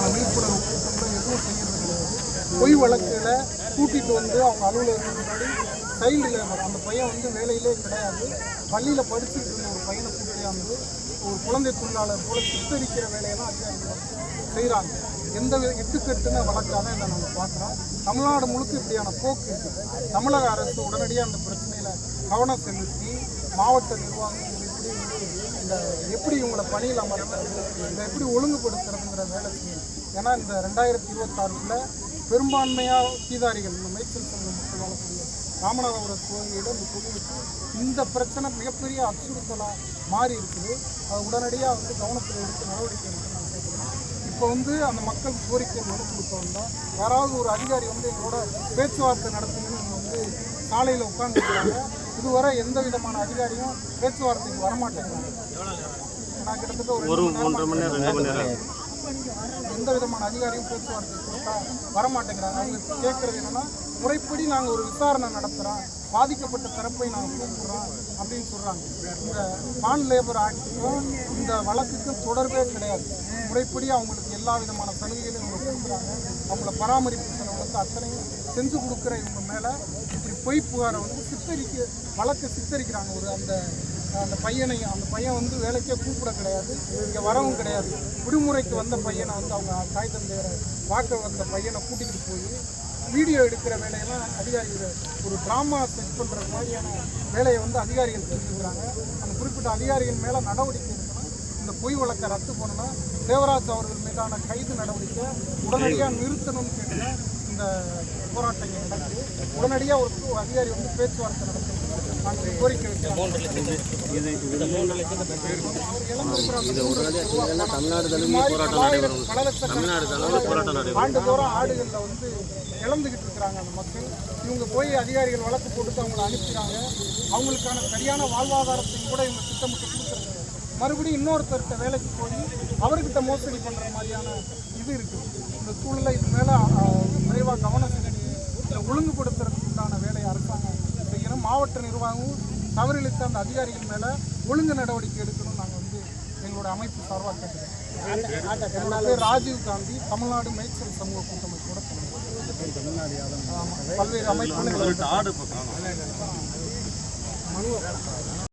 மாதிரியான விழிப்புணர்வு கூட்டம் எதுவும் செய்யறது கிடையாது பொய் வழக்கில் கூட்டிகிட்டு வந்து அவங்க அலுவலகம் முன்னாடி சைல்டு லேபர் அந்த பையன் வந்து வேலையிலே கிடையாது. பள்ளியில் படிச்சுட்டு இருந்த ஒரு பையனை கூட்டியாந்து ஒரு குழந்தை தொழிலாளர் போல சித்தரிக்கிற வேலையெல்லாம் அதிகாரிகள் செய்கிறாங்க எந்த வித இட்டுக்கட்டுன வழக்காக தான் இதை நாங்கள் பார்க்குறோம். தமிழ்நாடு முழுக்க இப்படியான போக்கு இருக்குது தமிழக அரசு உடனடியாக அந்த பிரச்சனையில் கவனம் செலுத்தி மாவட்ட நிர்வாகம் எப்படி இந்த எப்படி இவங்களை பணியில் அமர்த்துறது இதை எப்படி ஒழுங்குபடுத்துறதுங்கிற வேலை செய்யணும். ஏன்னா இந்த ரெண்டாயிரத்தி இருபத்தாறுல பெரும்பான்மையாக சீதாரிகள் இந்த மேய்ச்சல் சங்கம் மக்கள் வாழக்கூடிய ராமநாதபுரம் கோவிலிடம் இந்த கோவிலுக்கு இந்த பிரச்சனை மிகப்பெரிய அச்சுறுத்தலாக மாறி இருக்குது. அதை உடனடியாக வந்து கவனத்தில் எடுத்து நடவடிக்கை எடுத்து நான் கேட்குறேன் இப்போ வந்து அந்த மக்கள் கோரிக்கை மனு கொடுத்தோம்னா யாராவது ஒரு அதிகாரி வந்து எங்களோட பேச்சுவார்த்தை நடத்துங்கன்னு வந்து சாலையில் உட்காந்துருக்காங்க இதுவரை எந்த விதமான அதிகாரியும் பேச்சுவார்த்தைக்கு வரமாட்டேங்கிறாங்க. நான் கிட்டத்தட்ட ஒரு மணி நேரமா எந்த விதமான அதிகாரியும் பேச்சுவார்த்தை கொடுத்தா வரமாட்டேங்கிறாங்க. அவங்க கேட்குறது என்னன்னா முறைப்படி நாங்கள் ஒரு விசாரணை நடத்துகிறோம் பாதிக்கப்பட்ட தரப்பை நாங்கள் கூப்பிடுறோம் அப்படின்னு சொல்கிறாங்க இந்த பான் லேபர் ஆக்டுக்கும் இந்த வழக்குக்கும் தொடர்பே கிடையாது. முறைப்படி அவங்களுக்கு எல்லா விதமான சலுகைகளையும் இவங்க கொடுக்குறாங்க. அவங்கள பராமரிப்பு செலவுகளுக்கு அத்தனையும் செஞ்சு கொடுக்குற இவங்க மேலே இப்படி பொய் புகாரை வந்து சித்தரிக்க வழக்கை சித்தரிக்கிறாங்க. ஒரு அந்த அந்த பையனை அந்த பையன் வந்து வேலைக்கே கூப்பிட கிடையாது. இங்கே வரவும் கிடையாது. விடுமுறைக்கு வந்த பையனை வந்து அவங்க தாய் தந்தையரை பார்க்க வந்த பையனை கூட்டிகிட்டு போய் வீடியோ எடுக்கிற வேலையெல்லாம் அதிகாரிகள் ஒரு ட்ராமா செட் பண்ணுற மாதிரியான வேலையை வந்து அதிகாரிகள் செஞ்சுக்கிறாங்க. அந்த குறிப்பிட்ட அதிகாரிகள் மேலே நடவடிக்கை எடுக்கணும். இந்த பொய் வழக்கை ரத்து பண்ணணும். தேவராஜ் அவர்கள் மீதான கைது நடவடிக்கை உடனடியாக நிறுத்தணும்னு கேட்டால் இந்த போராட்டங்கள் நடக்குது. உடனடியாக ஒரு ஒரு அதிகாரி வந்து பேச்சுவார்த்தை நடத்தணும். நாங்கள் கோரிக்கை வைக்கிறோம் இது இது மூணு லட்சம் தமிழ்நாடு தழுவிய போராட்டம் நடைபெறும் தமிழ்நாடு தழுவிய போராட்டம் நடைபெறும் ஆண்டுதோறும் ஆடுகளில் வந்து இழந்துக்கிட்டு இருக்கிறாங்க அந்த மக்கள் இவங்க போய் அதிகாரிகள் வழக்கு போட்டு அவங்கள அனுப்பிடுறாங்க அவங்களுக்கான சரியான வாழ்வாதாரத்தையும் கூட இவங்க திட்டமிட்டு கொடுக்குறது மறுபடியும் இன்னொருத்தர்கிட்ட வேலைக்கு போய் அவர்கிட்ட மோசடி பண்ணுற மாதிரியான இது இருக்குது இந்த சூழலில் இது மேலே விரைவாக கவனம் செலுத்தி இதை ஒழுங்குபடுத்துறதுக்கு வேலையை அரசாங்கம் செய்யணும் மாவட்ட நிர்வாகமும் தவறிழைத்த அந்த அதிகாரிகள் மேலே ஒழுங்கு நடவடிக்கை எடுக்கணும்னு நாங்கள் வந்து எங்களோட அமைப்பு சார்பாக கேட்டுக்கிறோம். என்னோட பேர் ராஜீவ் காந்தி தமிழ்நாடு மேய்ச்சல் சமூக கூட்டமைப்போட. பல்வேறு அமைப்புகள் காணும்.